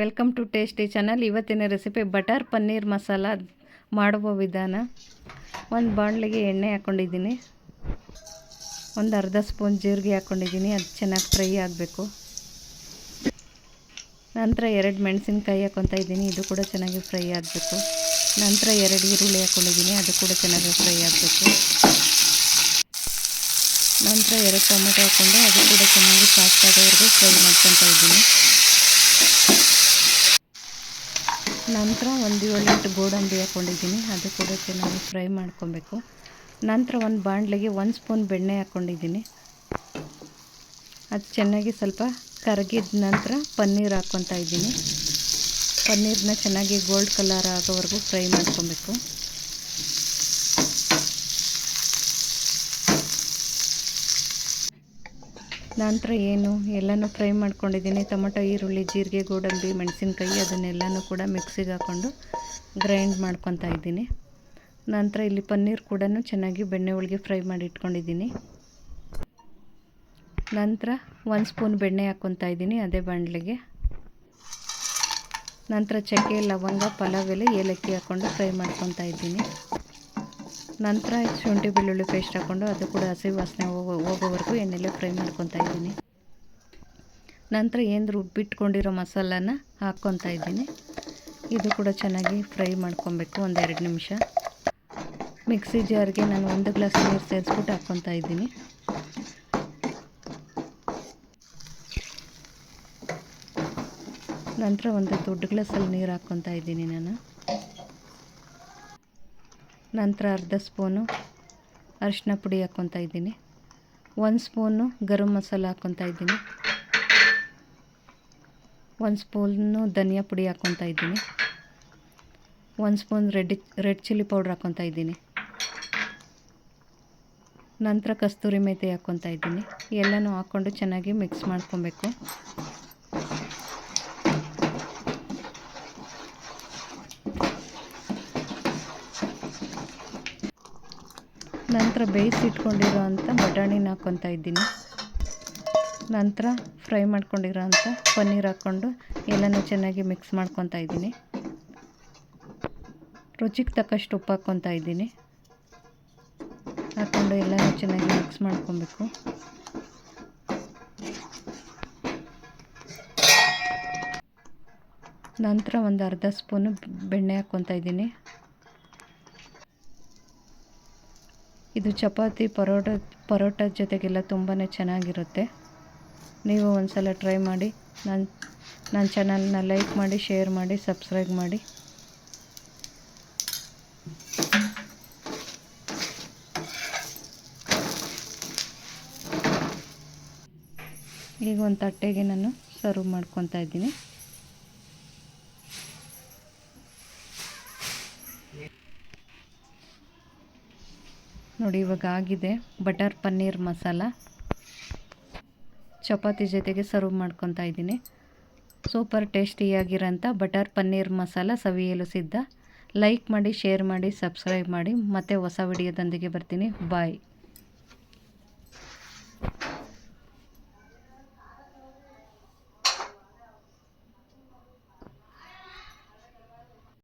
Welcome to tasty channel ಇವತ್ತಿನ recipe butter paneer masala ಮಾಡುವ ವಿಧಾನ. ಒಂದು ಬಾಣಲಿಗೆ ಎಣ್ಣೆ ಹಾಕ್ಕೊಂಡಿದ್ದೀನಿ ಒಂದು ಅರ್ಧ ಸ್ಪೂನ್ ಜೀರಿಗೆ ಹಾಕ್ಕೊಂಡಿದ್ದೀನಿ ಅದು ಚೆನ್ನಾಗಿ ಫ್ರೈ ಆಗಬೇಕು. ನಂತರ ಎರಡು ಮೆಣಸಿನ್ಕಾಯಿ ಹಾಕ್ಕೊತಾ ಇದ್ದೀನಿ. ಇದು ಕೂಡ ಚೆನ್ನಾಗಿ ಫ್ರೈ ಆಗಬೇಕು. ನಂತರ ಎರಡು ಈರುಳ್ಳಿ ಹಾಕ್ಕೊಂಡಿದ್ದೀನಿ ಅದು ಕೂಡ ಚೆನ್ನಾಗಿ ಫ್ರೈ ಆಗಬೇಕು. ನಂತರ ಎರಡು ಟೊಮೆಟೊ ಹಾಕ್ಕೊಂಡು ಅದು ಕೂಡ ಚೆನ್ನಾಗಿ ಸಾಫ್ಟ್ ಆಗೋವರೆಗೂ ಫ್ರೈ ಮಾಡ್ಕೊತಾ ಇದ್ದೀನಿ. ನಂತರ ಒಂದು ಏಳೆಂಟು ಗೋಡಂಬಿ ಹಾಕ್ಕೊಂಡಿದ್ದೀನಿ ಅದು ಕೂಡ ಚೆನ್ನಾಗಿ ಫ್ರೈ ಮಾಡ್ಕೊಬೇಕು. ನಂತರ ಒಂದು ಬಾಣಲೆಗೆ ಒಂದು ಸ್ಪೂನ್ ಬೆಣ್ಣೆ ಹಾಕ್ಕೊಂಡಿದ್ದೀನಿ ಅದು ಚೆನ್ನಾಗಿ ಸ್ವಲ್ಪ ಕರಗಿದ ನಂತರ ಪನ್ನೀರ್ ಹಾಕ್ಕೊತಾ ಇದ್ದೀನಿ. ಪನ್ನೀರನ್ನ ಚೆನ್ನಾಗಿ ಗೋಲ್ಡ್ ಕಲರ್ ಆಗೋವರೆಗೂ ಫ್ರೈ ಮಾಡ್ಕೊಬೇಕು. ನಂತರ ಏನು? ಎಲ್ಲನೂ ಫ್ರೈ ಮಾಡ್ಕೊಂಡಿದ್ದೀನಿ. ಟೊಮೊಟೊ, ಈರುಳ್ಳಿ, ಜೀರಿಗೆ, ಗೋಡಂಬಿ, ಮೆಣಸಿನ್ಕಾಯಿ ಅದನ್ನೆಲ್ಲನೂ ಕೂಡ ಮಿಕ್ಸಿಗೆ ಹಾಕ್ಕೊಂಡು ಗ್ರೈಂಡ್ ಮಾಡ್ಕೊತಾ ಇದ್ದೀನಿ. ನಂತರ ಇಲ್ಲಿ ಪನ್ನೀರ್ ಕೂಡ ಚೆನ್ನಾಗಿ ಬೆಣ್ಣೆ ಹೋಳಿಗೆ ಫ್ರೈ ಮಾಡಿ ಇಟ್ಕೊಂಡಿದ್ದೀನಿ. ನಂತರ ಒಂದು ಸ್ಪೂನ್ ಬೆಣ್ಣೆ ಹಾಕ್ಕೊತಾ ಇದ್ದೀನಿ ಅದೇ ಬಾಣಲೆಗೆ. ನಂತರ ಚಕ್ಕೆ, ಲವಂಗ, ಪಲಾವ್, ಎಲೆ, ಏಲಕ್ಕಿ ಹಾಕ್ಕೊಂಡು ಫ್ರೈ ಮಾಡ್ಕೊತಾ ಇದ್ದೀನಿ. ನಂತರ ಶುಂಠಿ ಬೆಳ್ಳುಳ್ಳಿ ಪೇಸ್ಟ್ ಹಾಕ್ಕೊಂಡು ಅದು ಕೂಡ ಹಸಿ ವಾಸನೆ ಹೋಗೋ ಹೋಗೋವರೆಗೂ ಎಣ್ಣೆಲ್ಲೇ ಫ್ರೈ ಮಾಡ್ಕೊತಾ ಇದ್ದೀನಿ. ನಂತರ ಏನು ರುಬ್ಬಿಟ್ಕೊಂಡಿರೋ ಮಸಾಲಾನ ಹಾಕ್ಕೊತಾ ಇದ್ದೀನಿ. ಇದು ಕೂಡ ಚೆನ್ನಾಗಿ ಫ್ರೈ ಮಾಡ್ಕೊಬೇಕು ಒಂದೆರಡು ನಿಮಿಷ. ಮಿಕ್ಸಿ ಜಾರ್ಗೆ ನಾನು ಒಂದು ಗ್ಲಾಸ್ ನೀರು ಸೇರಿಸ್ಬಿಟ್ಟು ಹಾಕ್ಕೊತಾ ಇದ್ದೀನಿ. ನಂತರ ಒಂದು ದೊಡ್ಡ ಗ್ಲಾಸಲ್ಲಿ ನೀರು ಹಾಕ್ಕೊತಾ ಇದ್ದೀನಿ ನಾನು. ನಂತರ ಅರ್ಧ ಸ್ಪೂನು ಅರಿಶಿನ ಪುಡಿ ಹಾಕ್ಕೊತಾ ಇದ್ದೀನಿ. ಒಂದು ಸ್ಪೂನು ಗರಂ ಮಸಾಲ ಹಾಕ್ಕೊತಾ ಇದ್ದೀನಿ. ಒಂದು ಸ್ಪೂನು ಧನಿಯಾ ಪುಡಿ ಹಾಕ್ಕೊತಾ ಇದ್ದೀನಿ. ಒಂದು spoon red red chilli powder ಹಾಕ್ಕೊತಾ ಇದ್ದೀನಿ. ನಂತರ ಕಸ್ತೂರಿ ಮೇಥಿ ಹಾಕ್ಕೊತಾ ಇದ್ದೀನಿ. ಎಲ್ಲನೂ ಹಾಕ್ಕೊಂಡು ಚೆನ್ನಾಗಿ ಮಿಕ್ಸ್ ಮಾಡ್ಕೊಬೇಕು. ನಂತರ ಬೇಯಿಸಿಟ್ಕೊಂಡಿರೋ ಅಂಥ ಬಟಾಣಿನ ಹಾಕ್ಕೊತಾ ಇದ್ದೀನಿ. ನಂತರ ಫ್ರೈ ಮಾಡ್ಕೊಂಡಿರೋ ಅಂಥ ಪನ್ನೀರ್ ಹಾಕ್ಕೊಂಡು ಎಲ್ಲನೂ ಚೆನ್ನಾಗಿ ಮಿಕ್ಸ್ ಮಾಡ್ಕೊತಾ ಇದ್ದೀನಿ. ರುಚಿಗೆ ತಕ್ಕಷ್ಟು ಉಪ್ಪು ಹಾಕ್ಕೊತಾ ಇದ್ದೀನಿ. ಹಾಕ್ಕೊಂಡು ಎಲ್ಲನೂ ಚೆನ್ನಾಗಿ ಮಿಕ್ಸ್ ಮಾಡ್ಕೊಬೇಕು. ನಂತರ ಒಂದು ಅರ್ಧ ಸ್ಪೂನು ಬೆಣ್ಣೆ ಹಾಕ್ಕೊತಾ ಇದ್ದೀನಿ. ಇದು ಚಪಾತಿ ಪರೋಟ ಪರೋಟದ ಜೊತೆಗೆಲ್ಲ ತುಂಬಾ ಚೆನ್ನಾಗಿರುತ್ತೆ. ನೀವು ಒಂದು ಸಲ ಟ್ರೈ ಮಾಡಿ ನನ್ನ ನನ್ನ ಚಾನಲ್ನ ಲೈಕ್ ಮಾಡಿ ಶೇರ್ ಮಾಡಿ ಸಬ್ಸ್ಕ್ರೈಬ್ ಮಾಡಿ. ಈಗ ಒಂದು ತಟ್ಟೆಗೆ ನಾನು ಸರ್ವ್ ಮಾಡ್ಕೊತಾ ಇದ್ದೀನಿ. ನೋಡಿ, ಇವಾಗ ಆಗಿದೆ. ಬಟರ್ ಪನ್ನೀರ್ ಮಸಾಲ. ಚಪಾತಿ ಜೊತೆಗೆ ಸರ್ವ್ ಮಾಡ್ಕೊತಾ ಇದ್ದೀನಿ. ಸೂಪರ್ ಟೇಸ್ಟಿಯಾಗಿರೋಂಥ ಬಟರ್ ಪನ್ನೀರ್ ಮಸಾಲ ಸವಿಯಲು ಸಿದ್ಧ. ಲೈಕ್ ಮಾಡಿ ಶೇರ್ ಮಾಡಿ ಸಬ್ಸ್ಕ್ರೈಬ್ ಮಾಡಿ. ಮತ್ತೆ ಹೊಸ ವಿಡಿಯೋದೊಂದಿಗೆ ಬರ್ತೀನಿ. ಬಾಯ್